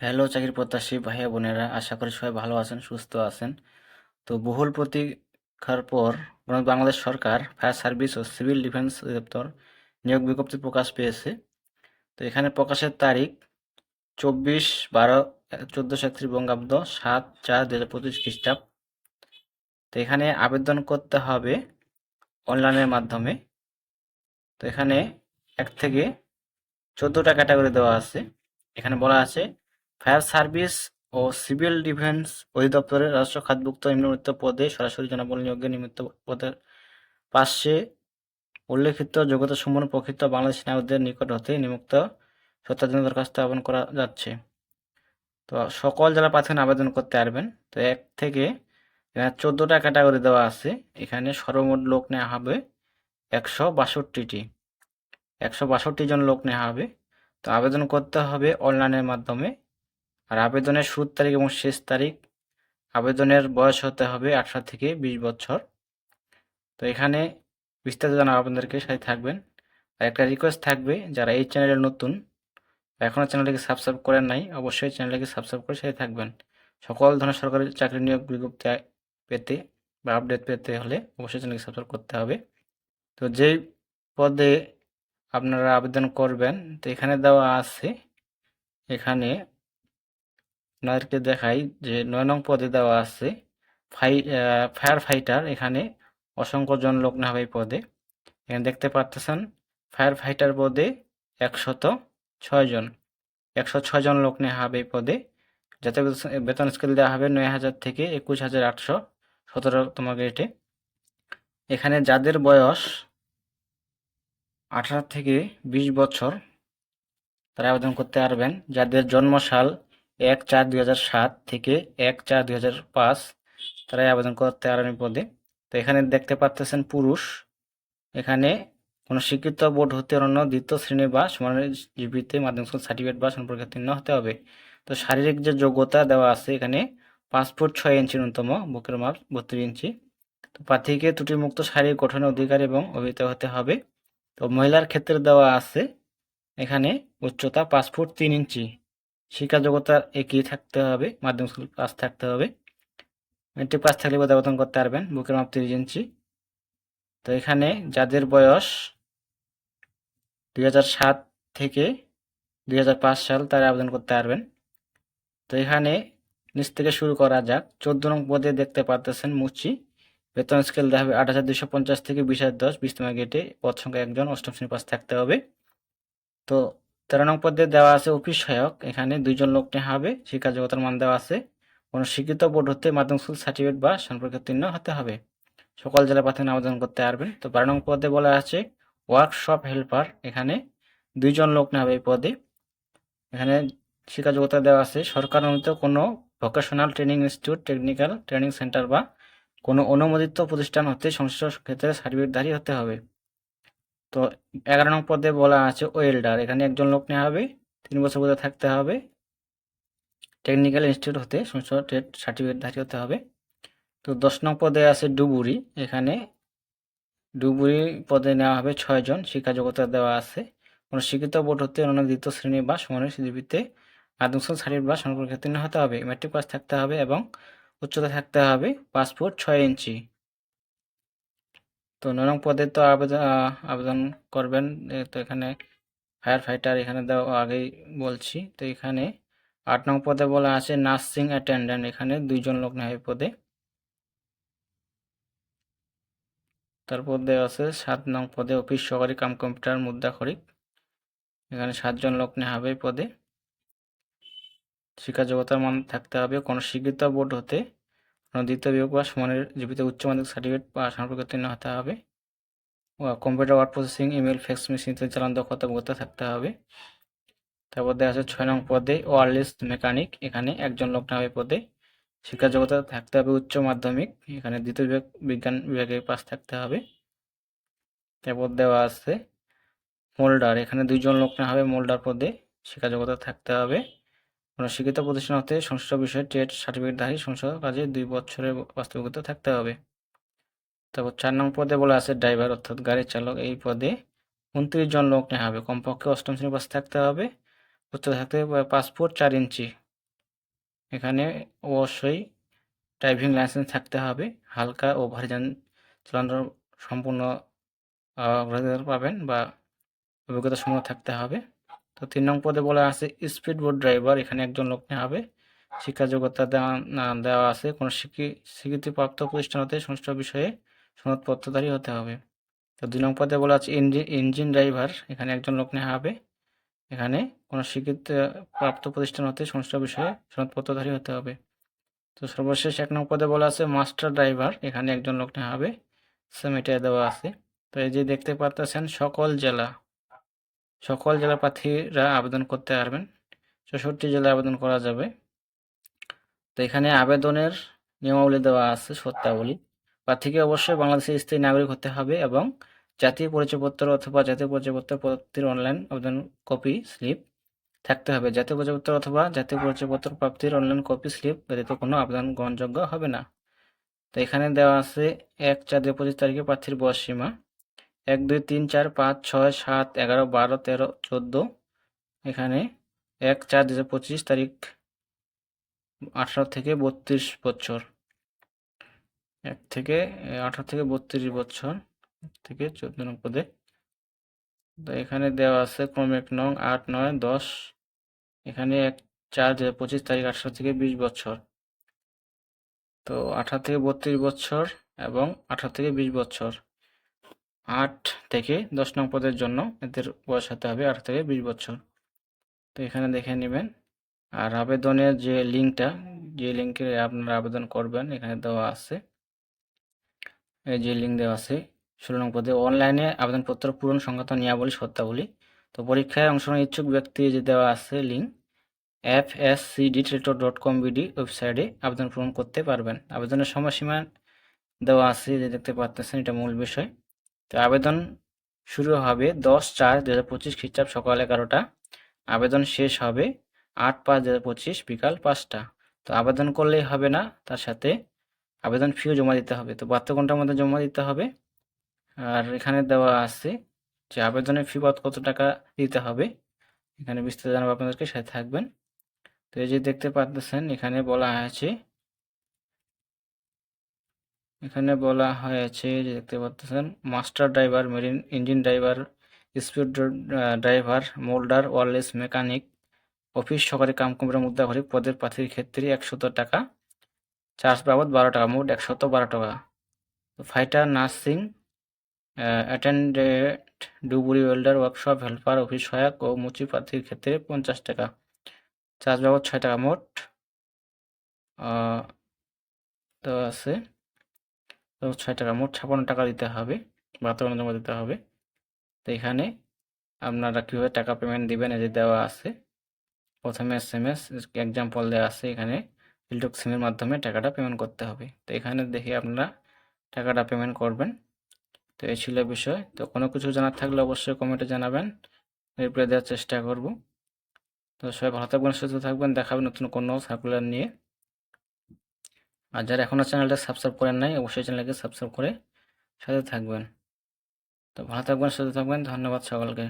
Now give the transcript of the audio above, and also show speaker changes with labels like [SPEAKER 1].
[SPEAKER 1] Hello চাকরি প্রত্যাশী ভাইয়া বোনেরা, আশা করি সবাই ভালো আছেন, সুস্থ আছেন। তো বহুল প্রতীক্ষার পর বাংলাদেশ সরকার ফায়ার সার্ভিস ও সিভিল ডিফেন্স দপ্তর নিয়োগ বিজ্ঞপ্তি প্রকাশ পেয়েছে। তো এখানে প্রকাশের তারিখ চব্বিশ বারো চোদ্দোশো একত্রিশ বঙ্গাব্দ সাত চার দু হাজার পঁচিশ খ্রিস্টাব্দ। তো এখানে আবেদন করতে হবে অনলাইনের মাধ্যমে। তো এখানে এক থেকে চোদ্দোটা ক্যাটাগরি দেওয়া আছে। এখানে বলা আছে ফায়ার সার্ভিস ও সিভিল ডিফেন্স অধিদপ্তরের রাষ্ট্র খাতভুক্ত নিম্নলিখিত পদে সরাসরি জনবল নিয়োগের নিমিত্ত পদের পাশে উল্লেখিত যোগ্যতা সম্পন্ন প্রকৃত বাংলাদেশ নাগরিকদের নিকট হতে নিযুক্ত সত্যাধীন দরখাস্ত আহ্বান করা যাচ্ছে। তো সকল জেলা প্রার্থীগণ আবেদন করতে পারবেন। তো এক থেকে চোদ্দোটা ক্যাটাগরি দেওয়া আছে। এখানে সর্বমোট লোক নেওয়া হবে একশো বাষট্টিটি। একশো বাষট্টি জন লোক নেওয়া হবে। তো আবেদন করতে হবে অনলাইনের মাধ্যমে। আর আবেদনের শুরুর তারিখ এবং শেষ তারিখ আবেদনের বয়স হতে হবে আঠারো থেকে বিশ বছর। তো এখানে বিস্তারিত জানা আপনাদেরকে, সাথে থাকবেন। আর একটা রিকোয়েস্ট থাকবে, যারা এই চ্যানেলে নতুন এখনও চ্যানেলটিকে সাবস্ক্রাইব করেন নাই, অবশ্যই চ্যানেলটিকে সাবস্ক্রাইব করে সাথে থাকবেন। সকল ধরনের সরকারি চাকরি নিয়োগ বিজ্ঞপ্তি পেতে বা আপডেট পেতে হলে অবশ্যই চ্যানেলকে সাবস্ক্রাইব করতে হবে। তো যেই পদে আপনারা আবেদন করবেন, তো এখানে দেওয়া আছে, এখানে আপনাদেরকে দেখাই যে নয় নং পদে দেওয়া আছে, ফাই ফায়ার ফাইটার এখানে অসংখ্য জন লোক না হবে পদে। এখানে দেখতে পাচ্ছেন ফায়ার ফাইটার পদে একশত ছয় জন একশো ছয় জন লোক নেওয়া হবে এই পদে। যাতে বেতন স্কেল দেওয়া হবে নয় হাজার থেকে একুশ হাজার আটশো সতেরোতম গ্রেডে। এখানে যাদের বয়স আঠারো থেকে বিশ বছর, তারা আবেদন করতে পারবেন। যাদের জন্মসাল এক চার দুই হাজার সাত থেকে এক চার দুই হাজার পাঁচ তারাই আবেদন করতে এই পদে। তো এখানে দেখতে পাচ্তেছেন পুরুষ। এখানে কোনো স্বীকৃত বোর্ড হতে অন্য দ্বিতীয় শ্রেণি বা সমানের জীবিতে মাধ্যমিক স্কুল সার্টিফিকেট বা সম্পর্কোত্তীর্ণ হতে হবে। তো শারীরিক যে যোগ্যতা দেওয়া আছে এখানে পাঁচ ফুট ছয় ইঞ্চি ন্যূনতম, বুকের মাপ বত্রিশ ইঞ্চি। তো প্রার্থীকে ত্রুটিমুক্ত শারীরিক গঠনের অধিকার এবং অভিহিত হতে হবে। তো মহিলার ক্ষেত্রে দেওয়া আছে এখানে উচ্চতা পাঁচ ফুট তিন ইঞ্চি। শিক্ষা যোগ্যতার একই থাকতে হবে, মাধ্যমিক স্কুল পাস থাকতে হবে। মেট্রিক পাস থাকলে বোধ আবেদন করতে পারবেন, বুকের মাপ তিরিশ ইঞ্চি। তো এখানে যাদের বয়স দুই সাত থেকে দুই হাজার পাঁচ সাল, তারা আবেদন করতে পারবেন। তো এখানে নিচ থেকে শুরু করা যাক। চোদ্দ নং পদে দেখতে পাচ্ছেন মুচি। বেতন স্কেল হবে আট হাজার দুশো পঞ্চাশ থেকে বিশ হাজার দশ। বিশতম গেটে পদ সংখ্যা একজন, অষ্টম শ্রেণি পাস থাকতে হবে। তো তেরো নং পদে দেওয়া আছে অফিস সহায়ক। এখানে দুইজন লোক নেওয়া হবে শিক্ষা যোগ্যতার মান দেওয়া আছে। কোনো শিক্ষিত বোর্ড হতে মাধ্যমিক স্কুল সার্টিফিকেট বা সম্পর্কে উত্তীর্ণ হতে হবে। সকল জেলা প্রার্থী আবেদন করতে পারবেন। তো বারো নং পদে বলা আছে ওয়ার্কশপ হেল্পার এখানে দুইজন লোক নেওয়া হবে এই পদে। এখানে শিক্ষা যোগ্যতা দেওয়া আছে, সরকার অনুমোদিত কোনো vocational training institute technical training centre বা কোনো অনুমোদিত প্রতিষ্ঠান হতে সংশ্লিষ্ট ক্ষেত্রে সার্টিফিকেটধারী হতে হবে। তো এগারো নং পদে বলা আছে ওয়েল্ডার এখানে একজন লোক নেওয়া হবে, তিন বছর পদে থাকতে হবে। টেকনিক্যাল ইনস্টিটিউট হতে সংশ্লিষ্ট ট্রেড সার্টিফিকেটধারী হতে হবে। তো দশ নং পদে আছে ডুবুরি। এখানে ডুবুরি পদে নেওয়া হবে ছয়জন শিক্ষা যোগ্যতা দেওয়া আছে। কোনো শিক্ষিত বোর্ড হতে অন্য দ্বিতীয় শ্রেণি বা সমানের সিজিপিতে মাধ্যমিক সার্টিফিকেট বা সম্পর্কে হতে হবে। ম্যাট্রিক পাস থাকতে হবে এবং উচ্চতা থাকতে হবে পাসপোর্ট ছয় ইঞ্চি। তো নয় নং পদে তো আবেদন আবেদন করবেন। তো এখানে ফায়ার ফাইটার এখানে দেওয়া, আগেই বলছি। তো এখানে আট নং পদে বলা আছে নার্সিং অ্যাটেন্ডেন্ট এখানে, দুইজন লোক নেয় পদে। তারপর দেওয়া আছে, সাত নং পদে অফিস, সহকারী, কাম কম্পিউটার, মুদ্রা খরিক এখানে সাতজন লোক নেওয়া হবে পদে। শিক্ষা যোগ্যতার মান থাকতে হবে। কোনো স্বীকৃত বোর্ড হতে দ্বিতীয় বিভাগ বা সমানের জীবিত উচ্চ মাধ্যমিক সার্টিফিকেট বা সম্পর্কোত্তীর্ণ হতে হবে। Computer word processing email fax machine চালান দক্ষতা অবগত থাকতে হবে। তারপর দেখা আছে ছয় নং পদে ওয়ারলেস মেকানিক এখানে একজন লোক না হবে পদে শিক্ষা যোগ্যতা থাকতে হবে উচ্চ মাধ্যমিক, এখানে দ্বিতীয় বিভাগ, বিজ্ঞান বিভাগে পাস থাকতে হবে। তারপর দেওয়া আছে মোল্ডার, এখানে দুইজন লোক না হবে মোল্ডার পদে শিক্ষা যোগ্যতা থাকতে হবে। কোনো শিক্ষিত প্রতিষ্ঠান হতে সংশ্লিষ্ট বিষয়ে ট্রেড সার্টিফিকেটধারী সংসদ কাজে দুই বছরের বাস্তবিকতা থাকতে হবে। তারপর চার নং পদে বলা আছে, ড্রাইভার অর্থাৎ গাড়ির চালক এই পদে উনত্রিশ জন লোক নেওয়া হবে। কমপক্ষে অষ্টম শ্রেণি পাস থাকতে হবে। উচ্চতা থাকতে হবে পাসপোর্ট চার ইঞ্চি। এখানে অবশ্যই ড্রাইভিং লাইসেন্স থাকতে হবে। হালকা ও ভারী যান চালানোর সম্পূর্ণ অগ্রাধিকার পাবেন বা অভিজ্ঞতা সময় থাকতে হবে। তো তিন নং পদে বলা আছে, স্পিড বোট ড্রাইভার এখানে একজন লোক নেওয়া হবে। শিক্ষা যোগ্যতা দেওয়া আছে। কোনো স্বীকৃতিপ্রাপ্ত প্রতিষ্ঠান হতে সংশ্লিষ্ট বিষয়ে সনদপত্রধারী হতে হবে। তো দুই নং পদে বলা আছে ইঞ্জিন ইঞ্জিন ড্রাইভার এখানে একজন লোক নেওয়া হবে। এখানে কোনো স্বীকৃতি প্রাপ্ত প্রতিষ্ঠান হতে সংশ্লিষ্ট বিষয়ে সনদপত্রধারী হতে হবে। তো সর্বশেষ এক নং পদে বলা আছে, মাস্টার ড্রাইভার এখানে একজন লোক নেওয়া হবে। সেম এটাই দেওয়া আছে। তো এই যে দেখতে পাচ্ছেন সকল জেলা। সকল জেলা প্রার্থীরা আবেদন করতে পারবেন। চৌষট্টি জেলায় আবেদন করা যাবে। তো এখানে আবেদনের নিয়মাবলী দেওয়া আছে, সত্যাবলী। প্রার্থীকে অবশ্যই বাংলাদেশের স্থায়ী নাগরিক হতে হবে এবং জাতীয় পরিচয়পত্র অথবা জাতীয় পরিচয়পত্র প্রাপ্তির অনলাইন আবেদন কপি, স্লিপ থাকতে হবে। জাতীয় পরিচয়পত্র অথবা জাতীয় পরিচয়পত্র প্রাপ্তির অনলাইন কপি, স্লিপ ব্যতীত কোনো আবেদন গ্রহণযোগ্য হবে না। তো এখানে দেওয়া আছে, এক চার দুই পঁচিশ তারিখে প্রার্থীর বয়স সীমা। এক, দুই, তিন, চার, পাঁচ, ছয়, সাত, এগারো, বারো, তেরো, চোদ্দ। এখানে এক, চার দু পঁচিশ তারিখ, আঠারো থেকে বত্রিশ বছর। এক থেকে আঠারো থেকে বত্রিশ বছর থেকে চোদ্দ নং পদে। তো এখানে দেওয়া আছে ক্রমিক নং আট, নয়, দশ। এখানে এক, চার দু পঁচিশ তারিখ, আঠারো থেকে বিশ বছর। তো আঠারো থেকে বত্রিশ বছর এবং আঠারো থেকে বিশ বছর। আট থেকে দশ নং পদের জন্য এদের বয়স হতে হবে আঠারো থেকে বিশ বছর। তো এখানে দেখে নেবেন। আর আবেদনের যে লিঙ্কটা, যে লিঙ্কে আপনারা আবেদন করবেন, এখানে দেওয়া আছে। এই যে লিঙ্ক দেওয়া আছে, ষোলো নং পদে অনলাইনে আবেদনপত্র পূরণ সংক্রান্ত নিয়মাবলী, শর্তাবলী। তো পরীক্ষায় অংশগ্রহণ ইচ্ছুক ব্যক্তি যে দেওয়া আছে link F S C detector dot com BD ওয়েবসাইটে আবেদন পূরণ করতে পারবেন। আবেদনের সময়সীমা দেওয়া আছে, যে দেখতে পাচ্ছেন, এটা মূল বিষয়। তো আবেদন শুরু হবে দশ চার দু হাজার পঁচিশ খ্রিস্টাব্দ সকাল এগারোটা। আবেদন শেষ হবে আট পাঁচ দু হাজার পঁচিশ বিকাল পাঁচটা। তো আবেদন করলেই হবে না, তার সাথে আবেদন ফিও জমা দিতে হবে। তো বাহাত্তর ঘণ্টার মধ্যে জমা দিতে হবে। আর এখানে দেওয়া আছে যে আবেদনের ফি বাবদ কত টাকা দিতে হবে। এখানে বিস্তারিত জানাব আপনাদেরকে, সাথে থাকবেন। তো এই যে দেখতে পাচ্ছেন, এখানে বলা হয়েছে এখানে বলা হয়েছে যে দেখতে পাচ্ছেন, master driver, marine engine driver, speed driver, moulder, wireless mechanic, office সহকারী কাম কম্পিউটার মুদ্রাঘরিক পদের প্রার্থীর ক্ষেত্রে একশত টাকা, চার্জ বাবদ বারো টাকা, মোট একশত বারো টাকা। ফাইটার নার্সিং অ্যাটেন্ডেন্ট, ডুবুরি ওয়েল্ডার, ওয়ার্কশপ, হেল্পার, অফিস সহায়ক ও মুচি প্রার্থীর ক্ষেত্রে পঞ্চাশ টাকা, চার্জ বাবদ ছয় টাকা, মোট তো আছে। ছয় টাকা, মোট ছাপ্পান্ন টাকা দিতে হবে, বাহাত্তর জমা দিতে হবে। তো এখানে আপনারা কীভাবে টাকা পেমেন্ট দিবেন, এই যে দেওয়া আছে। প্রথমে এস এম এস এক্সাম্পল দেওয়া আছে এখানে ইলটক সিমের মাধ্যমে টাকাটা পেমেন্ট করতে হবে। তো এখানে দেখে আপনারা টাকাটা পেমেন্ট করবেন। তো এই ছিল বিষয়। তো কোনো কিছু জানার থাকলে অবশ্যই কমেন্টে জানাবেন। রিপ্লাই দেওয়ার চেষ্টা করব। তো সবাই ভালো থাকবেন, সুস্থ থাকবেন। দেখাবেন নতুন কোনো সার্কুলার নিয়ে। আর যারা এখনও চ্যানেলটা সাবস্ক্রাইব করেন নাই, অবশ্যই চ্যানেলকে সাবস্ক্রাইব করে সাথে থাকবেন। তো ভালো থাকবেন সাথে থাকবেন, ধন্যবাদ সকলকে।